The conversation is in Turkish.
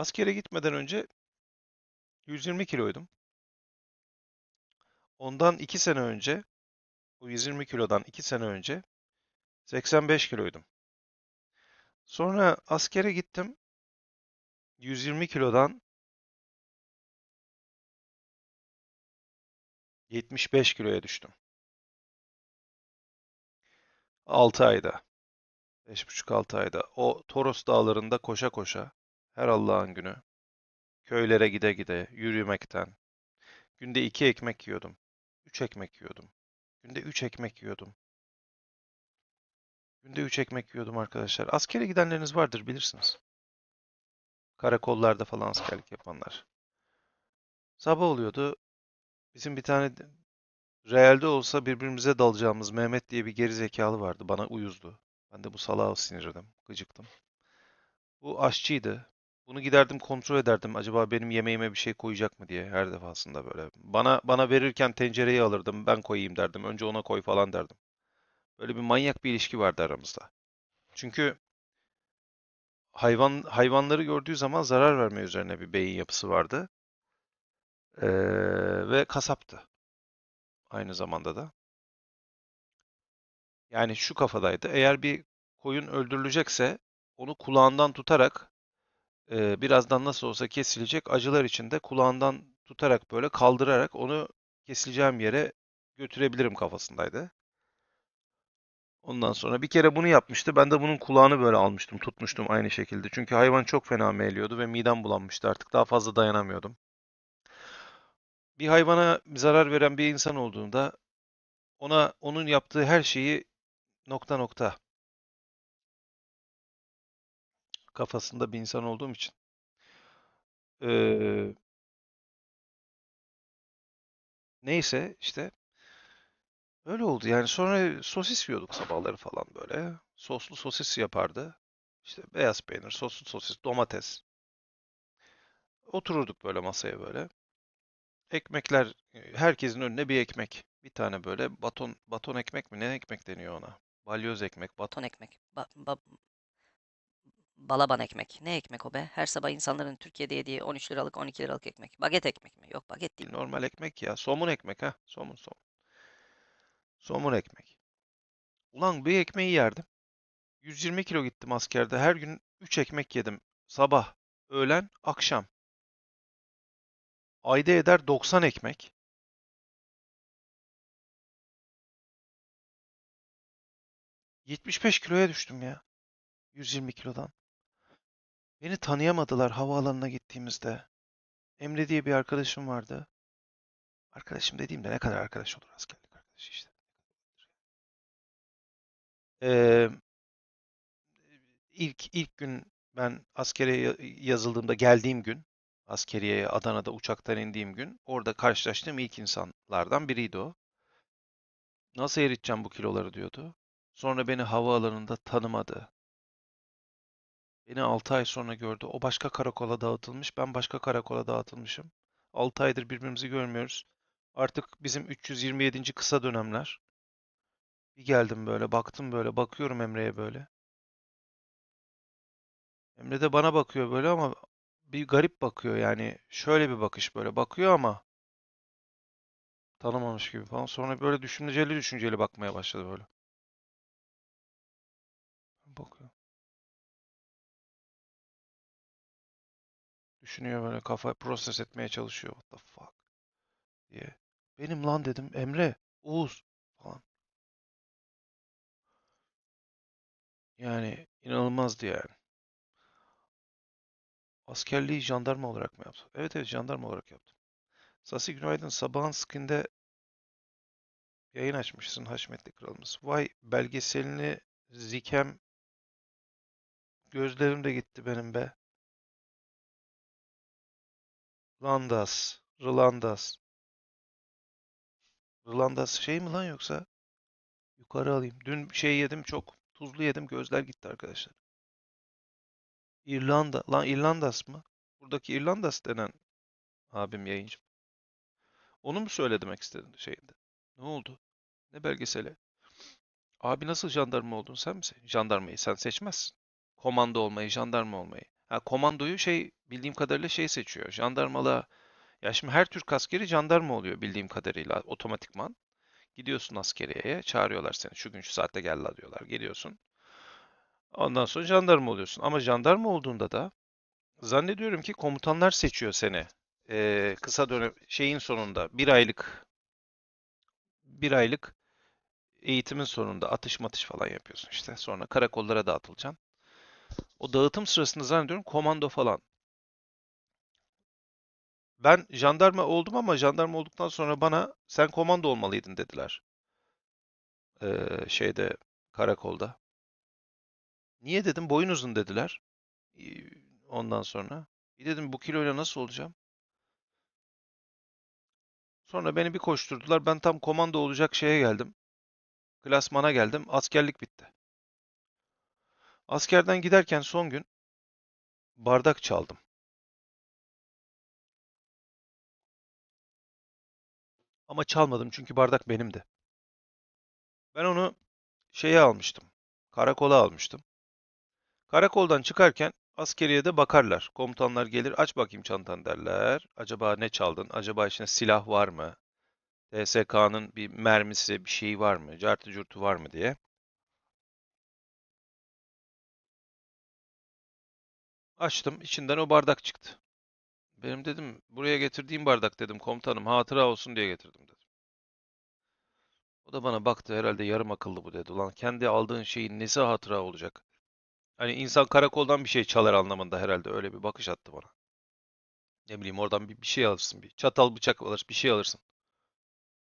Askere gitmeden önce 120 kiloydum. Ondan 2 sene önce, bu 120 kilodan 2 sene önce 85 kiloydum. Sonra askere gittim. 120 kilodan 75 kiloya düştüm. 6 ayda. 5,5-6 ayda. O Toros dağlarında koşa koşa her Allah'ın günü köylere gide gide yürümekten günde 2 ekmek yiyordum. 3 ekmek yiyordum. Günde 3 ekmek yiyordum. Günde 3 ekmek yiyordum arkadaşlar. Askere gidenleriniz vardır bilirsiniz. Karakollarda falan askerlik yapanlar. Sabah oluyordu. Bizim bir tane de- realde olsa birbirimize dalacağımız Mehmet diye bir geri zekalı vardı. Bana uyuzdu. Ben de bu salağa sinirdim. Gıcıktım. Bu aşçıydı. Bunu giderdim kontrol ederdim. Acaba benim yemeğime bir şey koyacak mı diye her defasında böyle. Bana bana verirken tencereyi alırdım. Ben koyayım derdim. Önce ona koy falan derdim. Böyle bir manyak bir ilişki vardı aramızda. Çünkü hayvan hayvanları gördüğü zaman zarar verme üzerine bir beyin yapısı vardı. Ee, ve kasaptı aynı zamanda da. Yani şu kafadaydı. Eğer bir koyun öldürülecekse onu kulağından tutarak e, birazdan nasıl olsa kesilecek acılar içinde kulağından tutarak böyle kaldırarak onu kesileceğim yere götürebilirim kafasındaydı. Ondan sonra bir kere bunu yapmıştı. Ben de bunun kulağını böyle almıştım, tutmuştum aynı şekilde. Çünkü hayvan çok fena meyliyordu ve midem bulanmıştı artık. Daha fazla dayanamıyordum. Bir hayvana zarar veren bir insan olduğunda ona onun yaptığı her şeyi nokta nokta kafasında bir insan olduğum için. Ee, neyse işte öyle oldu. Yani sonra sosis yiyorduk sabahları falan böyle. Soslu sosis yapardı. İşte beyaz peynir, soslu sosis, domates. Otururduk böyle masaya böyle. Ekmekler, herkesin önüne bir ekmek. Bir tane böyle baton baton ekmek mi? Ne ekmek deniyor ona? Balyoz ekmek, baton. Ton ekmek. Ba- ba- balaban ekmek. Ne ekmek o be? Her sabah insanların Türkiye'de yediği 13 liralık 12 liralık ekmek. Baget ekmek mi? Yok baget değil. Normal ekmek ya. Somun ekmek ha. Somun somun. Somun ekmek. Ulan bir ekmeği yerdim. 120 kilo gittim askerde. Her gün 3 ekmek yedim. Sabah, öğlen, akşam. Ayda eder 90 ekmek. ...75 kiloya düştüm ya. 120 kilodan. Beni tanıyamadılar havaalanına gittiğimizde. Emre diye bir arkadaşım vardı. Arkadaşım dediğimde ne kadar arkadaş olur askerlik arkadaşı işte. Ee, ilk ilk gün ben askere ya- yazıldığımda geldiğim gün askeriyeye Adana'da uçaktan indiğim gün orada karşılaştığım ilk insanlardan biriydi o. Nasıl eriteceğim bu kiloları diyordu. Sonra beni havaalanında tanımadı. Beni 6 ay sonra gördü. O başka karakola dağıtılmış, ben başka karakola dağıtılmışım. 6 aydır birbirimizi görmüyoruz. Artık bizim 327. kısa dönemler. Bir geldim böyle, baktım böyle, bakıyorum Emre'ye böyle. Emre de bana bakıyor böyle ama bir garip bakıyor yani. Şöyle bir bakış böyle bakıyor ama tanımamış gibi falan. Sonra böyle düşünceli düşünceli bakmaya başladı böyle. Düşünüyor böyle kafa proses etmeye çalışıyor. What the fuck diye. Benim lan dedim. Emre, Oğuz falan. Yani inanılmazdı yani. Askerliği jandarma olarak mı yaptın? Evet evet jandarma olarak yaptım. Sasi günaydın. Sabahın sıkında yayın açmışsın Haşmetli Kralımız. Vay belgeselini Zikem gözlerim de gitti benim be. Landas. Rılandas. Rılandas şey mi lan yoksa? Yukarı alayım. Dün şey yedim çok tuzlu yedim gözler gitti arkadaşlar. İrlanda. Lan İrlandas mı? Buradaki İrlandas denen abim yayıncı. Onu mu söyle demek istedin şeyinde? Ne oldu? Ne belgeseli? Abi nasıl jandarma oldun sen mi? Jandarmayı sen seçmezsin. Komando olmayı, jandarma olmayı. Ha, komandoyu şey bildiğim kadarıyla şey seçiyor. Jandarmalığa ya şimdi her Türk askeri jandarma oluyor bildiğim kadarıyla otomatikman. Gidiyorsun askeriyeye, çağırıyorlar seni. Şu gün şu saatte gel la diyorlar. Geliyorsun. Ondan sonra jandarma oluyorsun. Ama jandarma olduğunda da zannediyorum ki komutanlar seçiyor seni. Ee, kısa dönem şeyin sonunda bir aylık bir aylık eğitimin sonunda atış matış falan yapıyorsun işte. Sonra karakollara dağıtılacaksın. O dağıtım sırasında zannediyorum komando falan. Ben jandarma oldum ama jandarma olduktan sonra bana sen komando olmalıydın dediler. Ee, şeyde karakolda. Niye dedim boyun uzun dediler. Ondan sonra. Bir dedim bu kiloyla nasıl olacağım? Sonra beni bir koşturdular. Ben tam komando olacak şeye geldim. Klasmana geldim. Askerlik bitti. Askerden giderken son gün bardak çaldım. Ama çalmadım çünkü bardak benimdi. Ben onu şeye almıştım. Karakola almıştım. Karakoldan çıkarken askeriyede bakarlar. Komutanlar gelir aç bakayım çantanı derler. Acaba ne çaldın? Acaba içinde silah var mı? TSK'nın bir mermisi bir şeyi var mı? Cartı curtu var mı diye. Açtım içinden o bardak çıktı. Benim dedim buraya getirdiğim bardak dedim komutanım hatıra olsun diye getirdim dedim. O da bana baktı herhalde yarım akıllı bu dedi. Ulan kendi aldığın şeyin nesi hatıra olacak? Hani insan karakoldan bir şey çalar anlamında herhalde öyle bir bakış attı bana. Ne bileyim oradan bir, bir şey alırsın bir çatal bıçak alır bir şey alırsın.